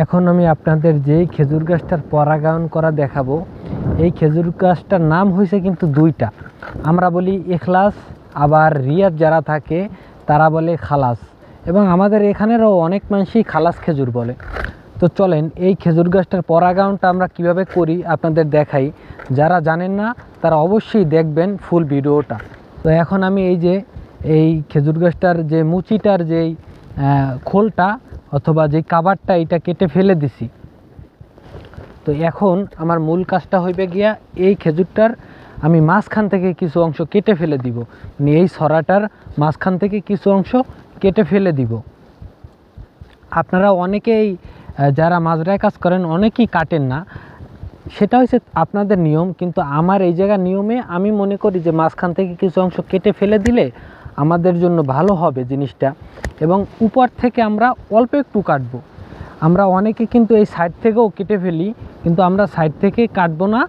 এখন আমি আপনাদের যেই খেজুর গাছটার পরাগায়ন করা দেখাবো, এই খেজুর গাছটার নাম হয়েছে কিন্তু দুইটা। আমরা বলি এখলাস, আবার রিয়াদ যারা থাকে, তারা বলে খালাস। এবং আমাদের এখানেরও অনেক মানুষই খালাস খেজুর বলে। তো চলেন, এই খেজুর গাছটার পরাগায়নটা আমরা কীভাবে করি আপনাদের দেখাই। যারা জানেন না, তারা অবশ্যই দেখবেন ফুল ভিডিওটা। তো এখন আমি এই যে, এই খেজুর গাছটার যে মুচিটার যেই খোলটা অথবা যে কাবারটা এটা কেটে ফেলে দিছি। তো এখন আমার মূল কাজটা হইবে গিয়া এই খেজুরটার আমি মাঝখান থেকে কিছু অংশ কেটে ফেলে দিব। মানে এই সরাটার মাঝখান থেকে কিছু অংশ কেটে ফেলে দিব। আপনারা অনেকেই যারা মাজরায় কাজ করেন অনেকেই কাটেন না। সেটা হচ্ছে আপনাদের নিয়ম, কিন্তু আমার এই জায়গার নিয়মে আমি মনে করি যে মাঝখান থেকে কিছু অংশ কেটে ফেলে দিলে আমাদের জন্য ভালো হবে জিনিসটা এবং উপর থেকে আমরা অল্প একটু কাটবো। আমরা অনেকে কিন্তু এই সাইড থেকেও কেটে ফেলি, কিন্তু আমরা সাইড থেকে কাটবো না,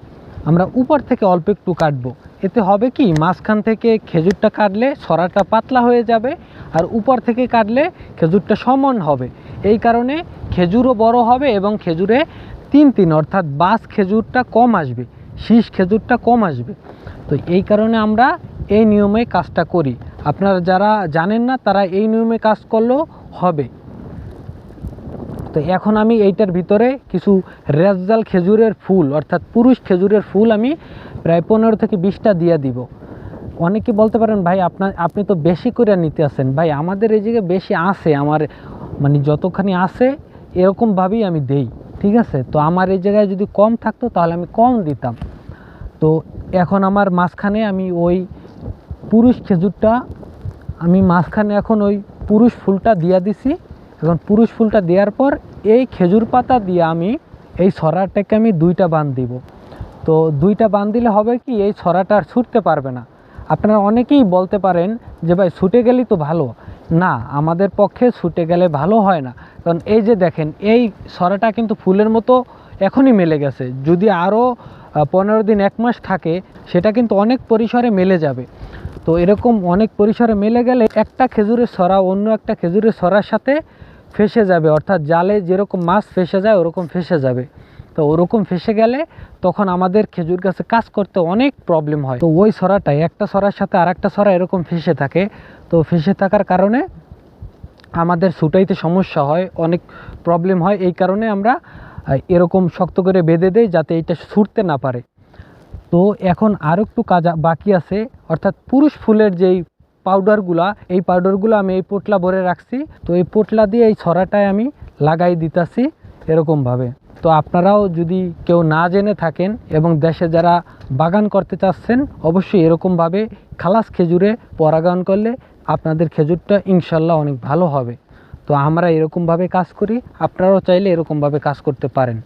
আমরা উপর থেকে অল্প একটু কাটবো। এতে হবে কি? মাঝখান থেকে খেজুরটা কাটলে সরাটা পাতলা হয়ে যাবে আর উপর থেকে কাটলে খেজুরটা সমান হবে। এই কারণে খেজুরও বড় হবে এবং খেজুরে তিন তিন, অর্থাৎ বাস খেজুরটা কম আসবে, শীষ খেজুরটা কম আসবে। তো এই কারণে আমরা এই নিয়মে কাজটা করি। আপনারা যারা জানেন না, তারা এই নিয়মে কাজ করলেও হবে। তো এখন আমি এইটার ভিতরে কিছু রেজাল খেজুরের ফুল, অর্থাৎ পুরুষ খেজুরের ফুল আমি প্রায় পনেরো থেকে বিশটা দিয়ে দিব। অনেকে বলতে পারেন, ভাই আপনার আপনি তো বেশি করে নিতে আসেন ভাই, আমাদের এই জায়গায় বেশি আসে আমার মানে যতখানি আসে এরকমভাবেই আমি দেই। ঠিক আছে? তো আমার এই জায়গায় যদি কম থাকতো, তাহলে আমি কম দিতাম। তো এখন আমার মাঝখানে আমি ওই পুরুষ খেজুরটা আমি মাঝখানে এখন ওই পুরুষ ফুলটা দিয়া দিছি এখন পুরুষ ফুলটা দেওয়ার পর এই খেজুর পাতা দিয়ে আমি এই ছড়াটাকে আমি দুইটা বান দিব। তো দুইটা বান দিলে হবে কি এই ছড়াটা আর ছুটতে পারবে না। আপনারা অনেকেই বলতে পারেন যে ভাই ছুটে গেলেই তো ভালো। না, আমাদের পক্ষে ছুটে গেলে ভালো হয় না। কারণ এই যে দেখেন, এই ছড়াটা কিন্তু ফুলের মতো এখনই মেলে গেছে। যদি আরও পনেরো দিন, এক মাস থাকে, সেটা কিন্তু অনেক পরিসরে মেলে যাবে। তো এরকম অনেক পরিসরে মেলে গেলে একটা খেজুরের সরা অন্য একটা খেজুরের সরার সাথে ফেসে যাবে। অর্থাৎ জালে যেরকম মাছ ফেসে যায়, ওরকম ফেসে যাবে। তো ওরকম ফেসে গেলে তখন আমাদের খেজুর গাছে কাজ করতে অনেক প্রবলেম হয়। তো ওই সরাটাই, একটা সরার সাথে আর একটা সরা এরকম ফেসে থাকে। তো ফেসে থাকার কারণে আমাদের ছুটাইতে সমস্যা হয়, অনেক প্রবলেম হয়। এই কারণে আমরা এরকম শক্ত করে বেঁধে দেই যাতে এটা ছুটতে না পারে। তো এখন আরও একটু কাজ বাকি আছে, অর্থাৎ পুরুষ ফুলের যেই পাউডারগুলা এই পাউডারগুলো আমি এই পোটলা ভরে রাখছি। তো এই পোটলা দিয়ে এই ছড়াটায় আমি লাগাই দিতাছি এরকমভাবে। তো আপনারাও যদি কেউ না জেনে থাকেন এবং দেশে যারা বাগান করতে চাচ্ছেন, অবশ্যই এরকমভাবে খালাস খেজুরে পরাগায়ন করলে আপনাদের খেজুরটা ইনশাল্লাহ অনেক ভালো হবে। তো আমরা এরকমভাবে কাজ করি, আপনারাও চাইলে এরকমভাবে কাজ করতে পারেন।